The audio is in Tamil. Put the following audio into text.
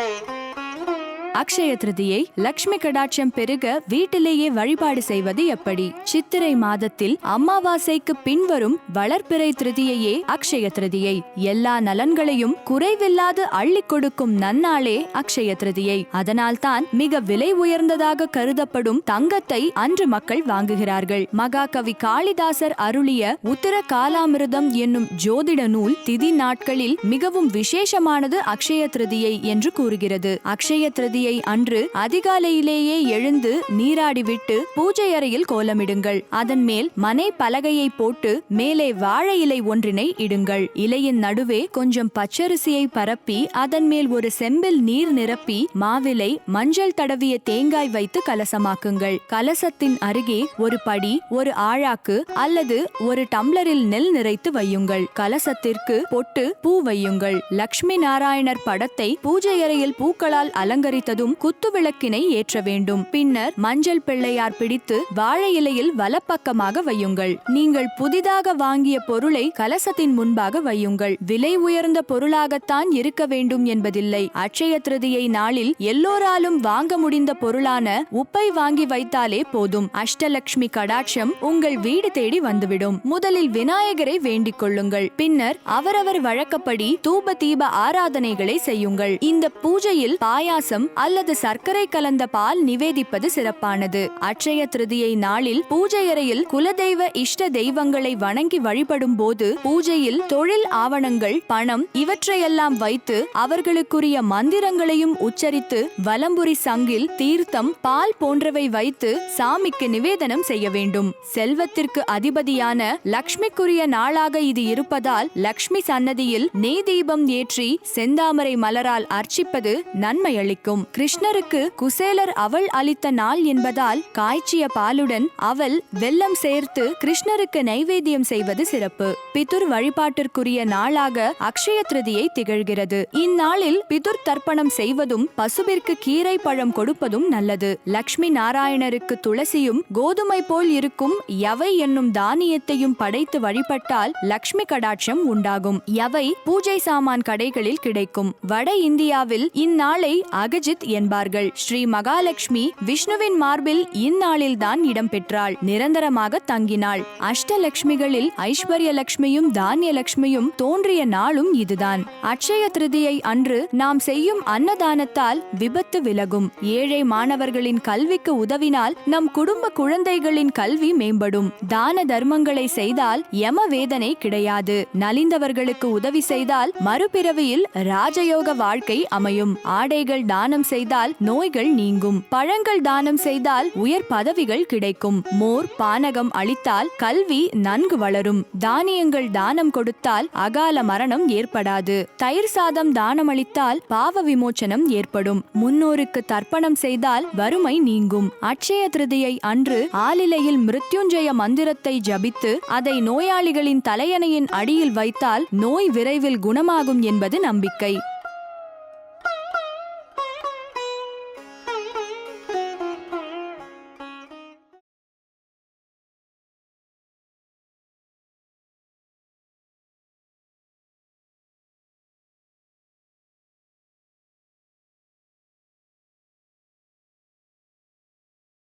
Thank you. அக்ஷய திருதியை லக்ஷ்மி கடாட்சம் பெருக வீட்டிலேயே வழிபாடு செய்வது எப்படி? சித்திரை மாதத்தில் அமாவாசைக்கு பின்வரும் வளர்ப்பிறை திருதியையே அக்ஷய திருதியை. எல்லா நலன்களையும் குறைவில்லாது அள்ளி கொடுக்கும் நன்னாளே அக்ஷய திருதியை. அதனால்தான் மிக விலை உயர்ந்ததாக கருதப்படும் தங்கத்தை அன்று மக்கள் வாங்குகிறார்கள். மகாகவி காளிதாசர் அருளிய உத்தர காலாமிருதம் என்னும் ஜோதிட நூல் திதி நாட்களில் மிகவும் விசேஷமானது அக்ஷய திருதியை என்று கூறுகிறது. அக்ஷய திருதியை அன்று அதிகாலையிலேயே எழுந்து நீராடிவிட்டு பூஜை அறையில் கோலமிடுங்கள். அதன் மேல் மனை பலகையை போட்டு மேலே வாழை இலை ஒன்றினை இடுங்கள். இலையின் நடுவே கொஞ்சம் பச்சரிசியை பரப்பி அதன் மேல் ஒரு செம்பில் நீர் நிரப்பி மாவிலை மஞ்சள் தடவிய தேங்காய் வைத்து கலசமாக்குங்கள். கலசத்தின் அருகே ஒரு படி ஒரு ஆழாக்கு அல்லது ஒரு டம்ளரில் நெல் நிறைத்து வையுங்கள். கலசத்திற்கு பொட்டு பூ வையுங்கள். லக்ஷ்மி நாராயணர் படத்தை பூஜை அறையில் பூக்களால் அலங்கரித்த குத்துவிளக்கினை ஏற்ற வேண்டும். பின்னர் மஞ்சள் பிள்ளையார் பிடித்து வாழை இலையில் வலப்பக்கமாக வையுங்கள். நீங்கள் புதிதாக வாங்கிய பொருளை கலசத்தின் முன்பாக வையுங்கள். விலை உயர்ந்த பொருளாகத்தான் இருக்க வேண்டும் என்பதில்லை. அட்சய திருதியை நாளில் எல்லோராலும் வாங்க முடிந்த பொருளான உப்பை வாங்கி வைத்தாலே போதும். அஷ்டலக்ஷ்மி கடாட்சம் உங்கள் வீடு தேடி வந்துவிடும். முதலில் விநாயகரை வேண்டிக் கொள்ளுங்கள். பின்னர் அவரவர் வழக்கப்படி தூப தீப ஆராதனைகளை செய்யுங்கள். இந்த பூஜையில் பாயாசம் அல்லது சர்க்கரை கலந்த பால் நிவேதிப்பது சிறப்பானது. அட்சய திருதியை நாளில் பூஜை அறையில் குலதெய்வ இஷ்ட தெய்வங்களை வணங்கி வழிபடும் போது பூஜையில் தொழில் ஆவணங்கள் பணம் இவற்றையெல்லாம் வைத்து அவர்களுக்குரிய மந்திரங்களையும் உச்சரித்து வலம்புரி சங்கில் தீர்த்தம் பால் போன்றவை வைத்து சாமிக்கு நிவேதனம் செய்ய வேண்டும். செல்வத்திற்கு அதிபதியான லக்ஷ்மிக்குரிய நாளாக இது இருப்பதால் லக்ஷ்மி சன்னதியில் நெய் தீபம் ஏற்றி செந்தாமரை மலரால் அர்ச்சிப்பது நன்மையளிக்கும். கிருஷ்ணருக்கு குசேலர் அவள் அளித்த நாள் என்பதால் காய்ச்சிய பாலுடன் அவள் வெல்லம் சேர்த்து கிருஷ்ணருக்கு நைவேத்தியம் செய்வது சிறப்பு. பிதுர் வழிபாட்டிற்குரிய நாளாக அக்ஷய திருதியை திகழ்கிறது. இந்நாளில் பிதுர் தர்ப்பணம் செய்வதும் பசுவிற்கு கீரை பழம் கொடுப்பதும் நல்லது. லக்ஷ்மி நாராயணருக்கு துளசியும் கோதுமை போல் இருக்கும் யவை என்னும் தானியத்தையும் படைத்து வழிபட்டால் லக்ஷ்மி கடாட்சம் உண்டாகும். யவை பூஜை சாமான் கடைகளில் கிடைக்கும். வட இந்தியாவில் இந்நாளை அகஜித் என்பார்கள். ஸ்ரீ மகாலட்சுமி விஷ்ணுவின் மார்பில் இந்நாளில்தான் இடம்பெற்றாள். நிரந்தரமாக தங்கினாள். அஷ்டலட்சுமிகளில் ஐஸ்வர்ய லட்சுமியும் தானிய லட்சுமியும் தோன்றிய நாளும் இதுதான். அட்சய திருதியை அன்று நாம் செய்யும் அன்னதானத்தால் விபத்து விலகும். ஏழை மாணவர்களின் கல்விக்கு உதவினால் நம் குடும்ப குழந்தைகளின் கல்வி மேம்படும். தான தர்மங்களை செய்தால் யம வேதனை கிடையாது. நலிந்தவர்களுக்கு உதவி செய்தால் மறுபிறவியில் ராஜயோக வாழ்க்கை அமையும். ஆடைகள் தானம் செய்தால் நோய்கள் நீங்கும். பழங்கள் தானம் செய்தால் உயர் பதவிகள் கிடைக்கும். மோர் பானகம் அளித்தால் கல்வி நன்கு வளரும். தானியங்கள் தானம் கொடுத்தால் அகால மரணம் ஏற்படாது. தயிர் சாதம் தானமளித்தால் பாவ விமோச்சனம் ஏற்படும். முன்னோருக்கு தர்ப்பணம் செய்தால் வறுமை நீங்கும். அட்சய திருதியை அன்று ஆலிலையில் மிருத்யுஞ்சய மந்திரத்தை ஜபித்து அதை நோயாளிகளின் தலையணையின் அடியில் வைத்தால் நோய் விரைவில் குணமாகும் என்பது நம்பிக்கை.